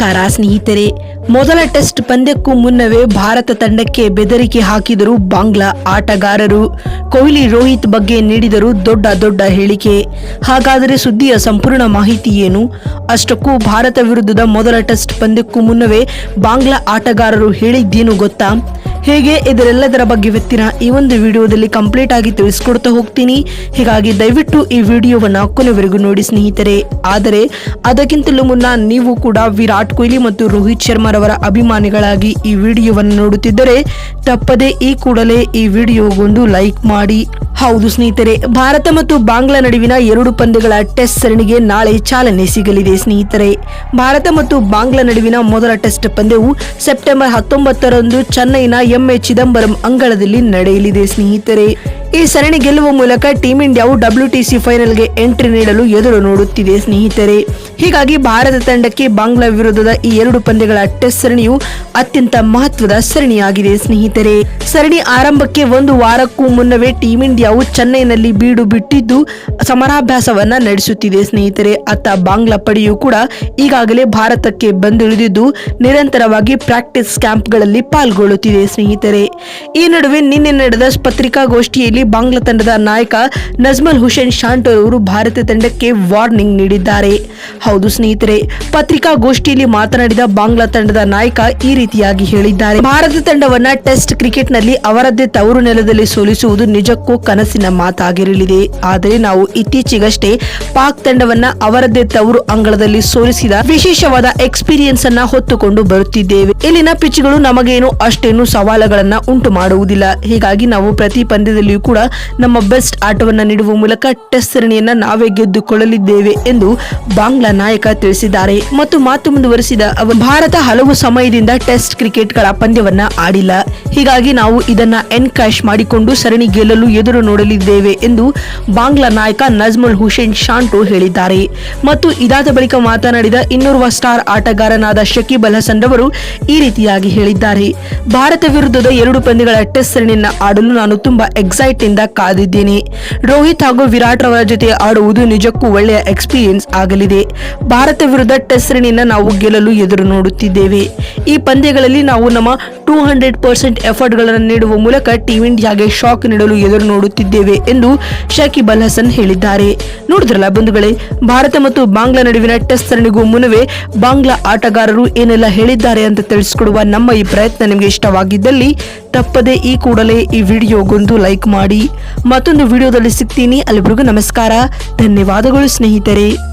ನಮಸ್ಕಾರ ಸ್ನೇಹಿತರೆ, ಮೊದಲ ಟೆಸ್ಟ್ ಪಂದ್ಯಕ್ಕೂ ಮುನ್ನವೇ ಭಾರತ ತಂಡಕ್ಕೆ ಬೆದರಿಕೆ ಹಾಕಿದರು ಬಾಂಗ್ಲಾ ಆಟಗಾರರು. ಕೊಹ್ಲಿ ರೋಹಿತ್ ಬಗ್ಗೆ ನೀಡಿದರು ದೊಡ್ಡ ದೊಡ್ಡ ಹೇಳಿಕೆ. ಹಾಗಾದರೆ ಸುದ್ದಿಯ ಸಂಪೂರ್ಣ ಮಾಹಿತಿ ಏನು? ಅಷ್ಟಕ್ಕೂ ಭಾರತ ವಿರುದ್ಧದ ಮೊದಲ ಟೆಸ್ಟ್ ಪಂದ್ಯಕ್ಕೂ ಮುನ್ನವೇ ಬಾಂಗ್ಲಾ ಆಟಗಾರರು ಹೇಳಿದ್ದೇನು ಗೊತ್ತಾ? ಹೇಗೆ ಇದರೆಲ್ಲದರ ಬಗ್ಗೆ ವ್ಯಕ್ತಿನ ಈ ಒಂದು ವಿಡಿಯೋದಲ್ಲಿ ಕಂಪ್ಲೀಟ್ ಆಗಿ ತಿಳಿಸ್ಕೊಡ್ತಾ ಹೋಗ್ತೀನಿ. ಹೀಗಾಗಿ ದಯವಿಟ್ಟು ಈ ವಿಡಿಯೋವನ್ನ ಕೊನೆವರೆಗೂ ನೋಡಿ ಸ್ನೇಹಿತರೆ. ಆದರೆ, ಅದಕ್ಕಿಂತಲೂ ಮುನ್ನ ನೀವು ಕೂಡ ವಿರಾಟ್ ಕೊಹ್ಲಿ ಮತ್ತು ರೋಹಿತ್ ಶರ್ಮಾರವರ ಅಭಿಮಾನಿಗಳಾಗಿ ಈ ವಿಡಿಯೋವನ್ನು ನೋಡುತ್ತಿದ್ದರೆ, ತಪ್ಪದೆ ಈ ಕೂಡಲೇ ಈ ವಿಡಿಯೋಗೊಂದು ಲೈಕ್ ಮಾಡಿ ಹೌದು ಸ್ನೇಹಿತರೆ, ಭಾರತ ಮತ್ತು ಬಾಂಗ್ಲಾ ನಡುವಿನ ಎರಡು ಪಂದ್ಯಗಳ ಟೆಸ್ಟ್ ಸರಣಿಗೆ ನಾಳೆ ಚಾಲನೆ ಸಿಗಲಿದೆ ಸ್ನೇಹಿತರೆ. ಭಾರತ ಮತ್ತು ಬಾಂಗ್ಲಾ ನಡುವಿನ ಮೊದಲ ಟೆಸ್ಟ್ ಪಂದ್ಯವು ಸೆಪ್ಟೆಂಬರ್ ಹತ್ತೊಂಬತ್ತರಂದು ಚೆನ್ನೈನ ಎಂಎ ಚಿದಂಬರಂ ಅಂಗಳದಲ್ಲಿ ನಡೆಯಲಿದೆ ಸ್ನೇಹಿತರೆ. ಈ ಸರಣಿ ಗೆಲ್ಲುವ ಮೂಲಕ ಟೀಂ ಇಂಡಿಯಾವು ಡಬ್ಲ್ಯೂಟಿಸಿ ಫೈನಲ್ಗೆ ಎಂಟ್ರಿ ನೀಡಲು ಎದುರು ನೋಡುತ್ತಿದೆ ಸ್ನೇಹಿತರೆ. ಹೀಗಾಗಿ ಭಾರತ ತಂಡಕ್ಕೆ ಬಾಂಗ್ಲಾ ವಿರುದ್ಧದ ಈ ಎರಡು ಪಂದ್ಯಗಳ ಟೆಸ್ಟ್ ಸರಣಿಯು ಅತ್ಯಂತ ಮಹತ್ವದ ಸರಣಿಯಾಗಿದೆ ಸ್ನೇಹಿತರೆ. ಸರಣಿ ಆರಂಭಕ್ಕೆ ಒಂದು ವಾರಕ್ಕೂ ಮುನ್ನವೇ ಟೀಂ ಇಂಡಿಯಾವು ಚೆನ್ನೈನಲ್ಲಿ ಬೀಡು ಬಿಟ್ಟಿದ್ದು ಸಮರಾಭ್ಯಾಸವನ್ನ ನಡೆಸುತ್ತಿದೆ ಸ್ನೇಹಿತರೆ. ಅತ್ತ ಬಾಂಗ್ಲಾ ಪಡೆಯು ಕೂಡ ಈಗಾಗಲೇ ಭಾರತಕ್ಕೆ ಬಂದಿಳಿದಿದ್ದು ನಿರಂತರವಾಗಿ ಪ್ರಾಕ್ಟೀಸ್ ಕ್ಯಾಂಪ್ಗಳಲ್ಲಿ ಪಾಲ್ಗೊಳ್ಳುತ್ತಿದೆ ಸ್ನೇಹಿತರೆ. ಈ ನಡುವೆ ನಿನ್ನೆ ನಡೆದ ಪತ್ರಿಕಾಗೋಷ್ಠಿಯಲ್ಲಿ ಬಾಂಗ್ಲಾ ತಂಡದ ನಾಯಕ ನಜ್ಮಲ್ ಹುಸೇನ್ ಶಾಂಟೋ ಅವರು ಭಾರತ ತಂಡಕ್ಕೆ ವಾರ್ನಿಂಗ್ ನೀಡಿದ್ದಾರೆ. ಹೌದು ಸ್ನೇಹಿತರೆ, ಪತ್ರಿಕಾಗೋಷ್ಠಿಯಲ್ಲಿ ಮಾತನಾಡಿದ ಬಾಂಗ್ಲಾ ತಂಡದ ನಾಯಕ ಈ ರೀತಿಯಾಗಿ ಹೇಳಿದ್ದಾರೆ. ಭಾರತ ತಂಡವನ್ನ ಟೆಸ್ಟ್ ಕ್ರಿಕೆಟ್ನಲ್ಲಿ ಅವರದ್ದೇ ತವರು ನೆಲದಲ್ಲಿ ಸೋಲಿಸುವುದು ನಿಜಕ್ಕೂ ಕನಸಿನ ಮಾತಾಗಿರಲಿದೆ. ಆದರೆ ನಾವು ಇತ್ತೀಚೆಗಷ್ಟೇ ಪಾಕ್ ತಂಡವನ್ನ ಅವರದ್ದೇ ತವರು ಅಂಗಳದಲ್ಲಿ ಸೋಲಿಸಿದ ವಿಶೇಷವಾದ ಎಕ್ಸ್ಪೀರಿಯನ್ಸ್ ಅನ್ನ ಹೊತ್ತುಕೊಂಡು ಬರುತ್ತಿದ್ದೇವೆ. ಇಲ್ಲಿನ ಪಿಚ್ಗಳು ನಮಗೇನು ಅಷ್ಟೇನು ಸವಾಲುಗಳನ್ನ ಉಂಟು ಮಾಡುವುದಿಲ್ಲ. ಹೀಗಾಗಿ ನಾವು ಪ್ರತಿ ಪಂದ್ಯದಲ್ಲಿಯೂ ಕೂಡ ನಮ್ಮ ಬೆಸ್ಟ್ ಆಟವನ್ನು ನೀಡುವ ಮೂಲಕ ಟೆಸ್ಟ್ ಸರಣಿಯನ್ನ ನಾವೇ ಗೆದ್ದುಕೊಳ್ಳಲಿದ್ದೇವೆ ಎಂದು ಬಾಂಗ್ಲಾ ನಾಯಕ ತಿಳಿಸಿದ್ದಾರೆ. ಮತ್ತು ಮಾತು ಮುಂದುವರೆಸಿದ ಭಾರತ ಹಲವು ಸಮಯದಿಂದ ಟೆಸ್ಟ್ ಕ್ರಿಕೆಟ್ಗಳ ಪಂದ್ಯವನ್ನ ಆಡಿಲ್ಲ. ಹೀಗಾಗಿ ನಾವು ಇದನ್ನ ಎನ್ ಕ್ಯಾಶ್ ಮಾಡಿಕೊಂಡು ಸರಣಿ ಗೆಲ್ಲಲು ಎದುರು ನೋಡಲಿದ್ದೇವೆ ಎಂದು ಬಾಂಗ್ಲಾ ನಾಯಕ ನಜ್ಮುಲ್ ಹುಸೇನ್ ಶಾಂಟು ಹೇಳಿದ್ದಾರೆ. ಮತ್ತು ಇದಾದ ಬಳಿಕ ಮಾತನಾಡಿದ ಇನ್ನೋರ್ವ ಸ್ಟಾರ್ ಆಟಗಾರನಾದ ಶಕೀಬ್ ಅಲ್ ಹಸನ್ ರವರು ಈ ರೀತಿಯಾಗಿ ಹೇಳಿದ್ದಾರೆ. ಭಾರತ ವಿರುದ್ಧದ ಎರಡು ಪಂದ್ಯಗಳ ಟೆಸ್ಟ್ ಸರಣಿಯನ್ನ ಆಡಲು ನಾನು ತುಂಬಾ ಎಕ್ಸೈಟ್ ಇಂದ ಕಾದಿದ್ದೇನೆ. ರೋಹಿತ್ ಹಾಗೂ ವಿರಾಟ್ ರವರ ಜೊತೆ ಆಡುವುದು ನಿಜಕ್ಕೂ ಒಳ್ಳೆಯ ಎಕ್ಸ್ಪೀರಿಯನ್ಸ್ ಆಗಲಿದೆ. ಭಾರತ ವಿರುದ್ಧ ಟೆಸ್ಟ್ ಸರಣಿಯನ್ನ ನಾವು ಗೆಲ್ಲಲು ಎದುರು ನೋಡುತ್ತಿದ್ದೇವೆ. ಈ ಪಂದ್ಯಗಳಲ್ಲಿ ನಾವು ನಮ್ಮ ಟೂ ಹಂಡ್ರೆಡ್ ಪರ್ಸೆಂಟ್ ಎಫರ್ಟ್ಗಳನ್ನು ನೀಡುವ ಮೂಲಕ ಟೀಮ್ ಇಂಡಿಯಾಗೆ ಶಾಕ್ ನೀಡಲು ಎದುರು ನೋಡುತ್ತಿದ್ದೇವೆ ಎಂದು ಶಕೀಬ್ ಅಲ್ ಹಸನ್ ಹೇಳಿದ್ದಾರೆ. ನೋಡಿದ್ರಲ್ಲ ಬಂಧುಗಳೇ, ಭಾರತ ಮತ್ತು ಬಾಂಗ್ಲಾ ನಡುವಿನ ಟೆಸ್ಟ್ ಸರಣಿಗೂ ಮುನ್ನವೇ ಬಾಂಗ್ಲಾ ಆಟಗಾರರು ಏನೆಲ್ಲ ಹೇಳಿದ್ದಾರೆ ಅಂತ ತಿಳಿಸಿಕೊಡುವ ನಮ್ಮ ಈ ಪ್ರಯತ್ನ ನಿಮಗೆ ಇಷ್ಟವಾಗಿದ್ದಲ್ಲಿ ತಪ್ಪದೆ ಈ ಕೂಡಲೇ ಈ ವಿಡಿಯೋಗೊಂದು ಲೈಕ್ ಮಾಡಿ. ಮತ್ತೊಂದು ವಿಡಿಯೋದಲ್ಲಿ ಸಿಗ್ತೀನಿ. ಅಲ್ಲಿವರೆಗೂ ನಮಸ್ಕಾರ. ಧನ್ಯವಾದಗಳು ಸ್ನೇಹಿತರೆ.